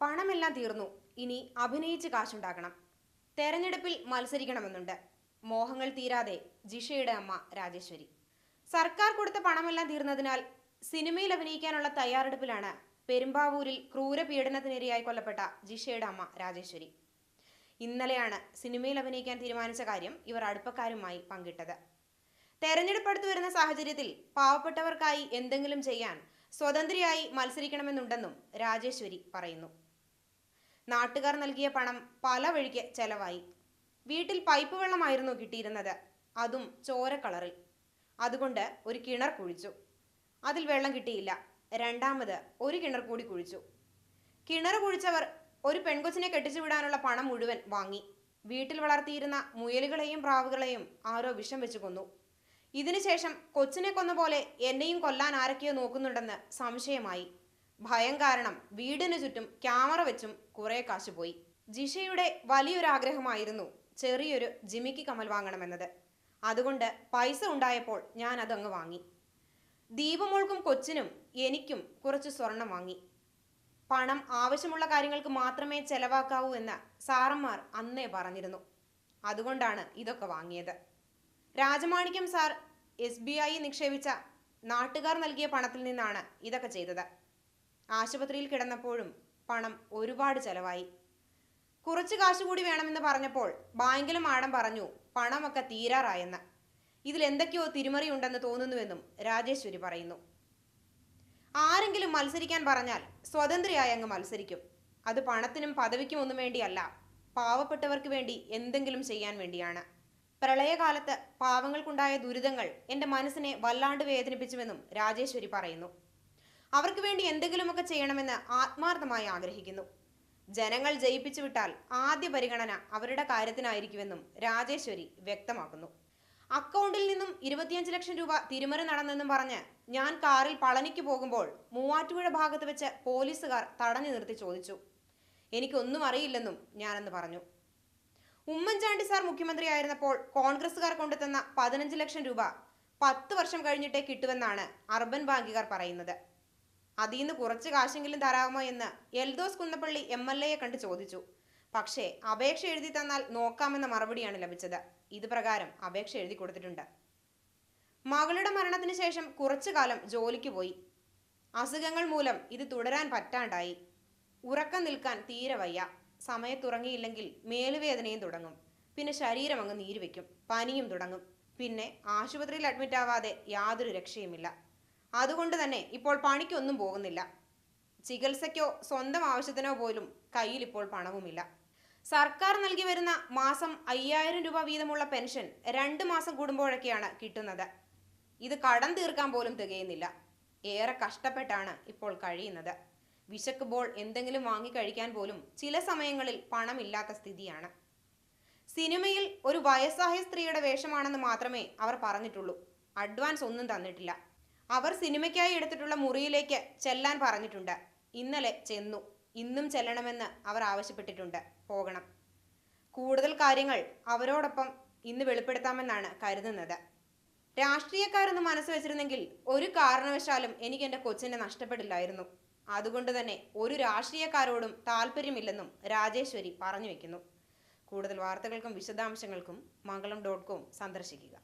പണമെല്ലാം തീർന്നു. ഇനി അഭിനയിച്ച് കാശുണ്ടാക്കണം. തെരഞ്ഞെടുപ്പിൽ മത്സരിക്കണമെന്നുണ്ട്. മോഹങ്ങൾ തീരാതെ ജിഷയുടെ അമ്മ രാജേശ്വരി. സർക്കാർ കൊടുത്ത പണമെല്ലാം തീർന്നതിനാൽ സിനിമയിൽ അഭിനയിക്കാനുള്ള തയ്യാറെടുപ്പിലാണ് പെരുമ്പാവൂരിൽ ക്രൂരപീഡനത്തിനിരയായി കൊല്ലപ്പെട്ട ജിഷയുടെ അമ്മ രാജേശ്വരി. ഇന്നലെയാണ് സിനിമയിൽ അഭിനയിക്കാൻ തീരുമാനിച്ച കാര്യം ഇവർ അടുപ്പക്കാരുമായി പങ്കിട്ടത്. തെരഞ്ഞെടുപ്പ് അടുത്തു വരുന്ന സാഹചര്യത്തിൽ പാവപ്പെട്ടവർക്കായി എന്തെങ്കിലും ചെയ്യാൻ സ്വതന്ത്രയായി മത്സരിക്കണമെന്നുണ്ടെന്നും രാജേശ്വരി പറയുന്നു. നാട്ടുകാർ നൽകിയ പണം പല വഴിക്ക് ചെലവായി. വീട്ടിൽ പൈപ്പ് വെള്ളമായിരുന്നു കിട്ടിയിരുന്നത്. അതും ചോര കളറിൽ. അതുകൊണ്ട് ഒരു കിണർ കുഴിച്ചു. അതിൽ വെള്ളം കിട്ടിയില്ല. രണ്ടാമത് ഒരു കിണർ കൂടി കുഴിച്ചു. കിണർ കുഴിച്ചവർ ഒരു പെൺകൊച്ചിനെ കെട്ടിച്ചു വിടാനുള്ള പണം മുഴുവൻ വാങ്ങി. വീട്ടിൽ വളർത്തിയിരുന്ന മുയലുകളെയും പ്രാവുകളെയും ആരോ വിഷം വെച്ച് കൊന്നു. ഇതിനുശേഷം കൊച്ചിനെ കൊന്ന പോലെ എന്നെയും കൊല്ലാൻ ആരൊക്കെയോ നോക്കുന്നുണ്ടെന്ന് സംശയമായി. ഭയം കാരണം വീടിനു ചുറ്റും ക്യാമറ വെച്ചും കുറെ കാശ് പോയി. ജിഷയുടെ വലിയൊരു ആഗ്രഹമായിരുന്നു ചെറിയൊരു ജിമിക്ക് കമൽ വാങ്ങണമെന്നത്. അതുകൊണ്ട് പൈസ ഉണ്ടായപ്പോൾ ഞാൻ അതങ്ങ് വാങ്ങി. ദീപമോൾക്കും കൊച്ചിനും എനിക്കും കുറച്ച് സ്വർണം വാങ്ങി. പണം ആവശ്യമുള്ള കാര്യങ്ങൾക്ക് മാത്രമേ ചെലവാക്കാവൂ എന്ന് സാറന്മാർ അന്നേ പറഞ്ഞിരുന്നു. അതുകൊണ്ടാണ് ഇതൊക്കെ വാങ്ങിയത്. Rajamanikyam sir S B I നിക്ഷേപിച്ച നാട്ടുകാർ നൽകിയ പണത്തിൽ നിന്നാണ് ഇതൊക്കെ ചെയ്തത്. ആശുപത്രിയിൽ കിടന്നപ്പോഴും പണം ഒരുപാട് ചെലവായി. കുറച്ച് കാശ് കൂടി വേണമെന്ന് പറഞ്ഞപ്പോൾ ബാങ്കിലും ആടം പറഞ്ഞു പണമൊക്കെ തീരാറായെന്ന്. ഇതിൽ എന്തൊക്കെയോ തിരിമറി ഉണ്ടെന്ന് തോന്നുന്നുവെന്നും രാജേശ്വരി പറയുന്നു. ആരെങ്കിലും മത്സരിക്കാൻ പറഞ്ഞാൽ സ്വതന്ത്രയായി അങ്ങ് മത്സരിക്കും. അത് പണത്തിനും പദവിക്കും ഒന്നും വേണ്ടിയല്ല. പാവപ്പെട്ടവർക്ക് വേണ്ടി എന്തെങ്കിലും ചെയ്യാൻ വേണ്ടിയാണ്. പ്രളയകാലത്ത് പാവങ്ങൾക്കുണ്ടായ ദുരിതങ്ങൾ എന്റെ മനസ്സിനെ വല്ലാണ്ട് വേദനിപ്പിച്ചുവെന്നും രാജേശ്വരി പറയുന്നു. അവർക്ക് വേണ്ടി എന്തെങ്കിലുമൊക്കെ ചെയ്യണമെന്ന് ആത്മാർത്ഥമായി ആഗ്രഹിക്കുന്നു. ജനങ്ങൾ ജയിപ്പിച്ചു വിട്ടാൽ ആദ്യ പരിഗണന അവരുടെ കാര്യത്തിനായിരിക്കുമെന്നും രാജേശ്വരി വ്യക്തമാക്കുന്നു. അക്കൗണ്ടിൽ നിന്നും ഇരുപത്തിയഞ്ച് ലക്ഷം രൂപ തിരിമറി നടന്നെന്നും പറഞ്ഞ് ഞാൻ കാറിൽ പളനിക്ക് പോകുമ്പോൾ മൂവാറ്റുപുഴ ഭാഗത്ത് വെച്ച് പോലീസുകാർ തടഞ്ഞു നിർത്തി ചോദിച്ചു. എനിക്കൊന്നും അറിയില്ലെന്നും ഞാനെന്ന് പറഞ്ഞു. ഉമ്മൻചാണ്ടി സാർ മുഖ്യമന്ത്രിയായിരുന്നപ്പോൾ കോൺഗ്രസുകാർ കൊണ്ടുതന്ന പതിനഞ്ച് ലക്ഷം രൂപ പത്ത് വർഷം കഴിഞ്ഞിട്ടേ കിട്ടുമെന്നാണ് അർബൻ ബാങ്കുകാർ പറയുന്നത്. അതിൽ നിന്ന് കുറച്ച് കാശെങ്കിലും തരാമോ എന്ന് എൽദോസ് കുന്നപ്പള്ളി എം എൽ എയെ കണ്ട് ചോദിച്ചു. പക്ഷേ അപേക്ഷ എഴുതി തന്നാൽ നോക്കാമെന്ന മറുപടിയാണ് ലഭിച്ചത്. ഇത് പ്രകാരം അപേക്ഷ എഴുതി കൊടുത്തിട്ടുണ്ട്. മകളുടെ മരണത്തിന് ശേഷം കുറച്ചു കാലം ജോലിക്ക് പോയി. അസുഖങ്ങൾ മൂലം ഇത് തുടരാൻ പറ്റാണ്ടായി. ഉറക്കം നിൽക്കാൻ തീരെ വയ്യ. സമയത്തുറങ്ങിയില്ലെങ്കിൽ മേലുവേദനയും തുടങ്ങും. പിന്നെ ശരീരം അങ്ങ് നീരുവെക്കും. പനിയും തുടങ്ങും. പിന്നെ ആശുപത്രിയിൽ അഡ്മിറ്റ് ആവാതെ യാതൊരു രക്ഷയുമില്ല. അതുകൊണ്ട് തന്നെ ഇപ്പോൾ പണിക്കൊന്നും പോകുന്നില്ല. ചികിത്സയ്ക്കോ സ്വന്തം ആവശ്യത്തിനോ പോലും കയ്യിൽ ഇപ്പോൾ പണവുമില്ല. സർക്കാർ നൽകി വരുന്ന മാസം അയ്യായിരം രൂപ വീതമുള്ള പെൻഷൻ രണ്ട് മാസം കൂടുമ്പോഴൊക്കെയാണ് കിട്ടുന്നത്. ഇത് കടം തീർക്കാൻ പോലും തികയുന്നില്ല. ഏറെ കഷ്ടപ്പെട്ടാണ് ഇപ്പോൾ കഴിയുന്നത്. വിശക്കുമ്പോൾ എന്തെങ്കിലും വാങ്ങി കഴിക്കാൻ പോലും ചില സമയങ്ങളിൽ പണമില്ലാത്ത സ്ഥിതിയാണ്. സിനിമയിൽ ഒരു വയസ്സായ സ്ത്രീയുടെ വേഷമാണെന്ന് മാത്രമേ അവർ പറഞ്ഞിട്ടുള്ളൂ. അഡ്വാൻസ് ഒന്നും തന്നിട്ടില്ല. അവർ സിനിമയ്ക്കായി എടുത്തിട്ടുള്ള മുറിയിലേക്ക് ചെല്ലാൻ പറഞ്ഞിട്ടുണ്ട്. ഇന്നലെ ചെന്നു. ഇന്നും ചെല്ലണമെന്ന് അവർ ആവശ്യപ്പെട്ടിട്ടുണ്ട്. പോകണം. കൂടുതൽ കാര്യങ്ങൾ അവരോടൊപ്പം ഇന്ന് വെളിപ്പെടുത്താമെന്നാണ് കരുതുന്നത്. രാഷ്ട്രീയക്കാരൊന്ന് മനസ്സ് വെച്ചിരുന്നെങ്കിൽ ഒരു കാരണവശാലും എനിക്ക് എന്റെ കൊച്ചിനെ നഷ്ടപ്പെടില്ലായിരുന്നു. അതുകൊണ്ട് തന്നെ ഒരു രാഷ്ട്രീയക്കാരോടും താല്പര്യമില്ലെന്നും രാജേശ്വരി പറഞ്ഞു വെക്കുന്നു. കൂടുതൽ വാർത്തകൾക്കും വിശദാംശങ്ങൾക്കും മംഗളം ഡോട്ട് കോം സന്ദർശിക്കുക.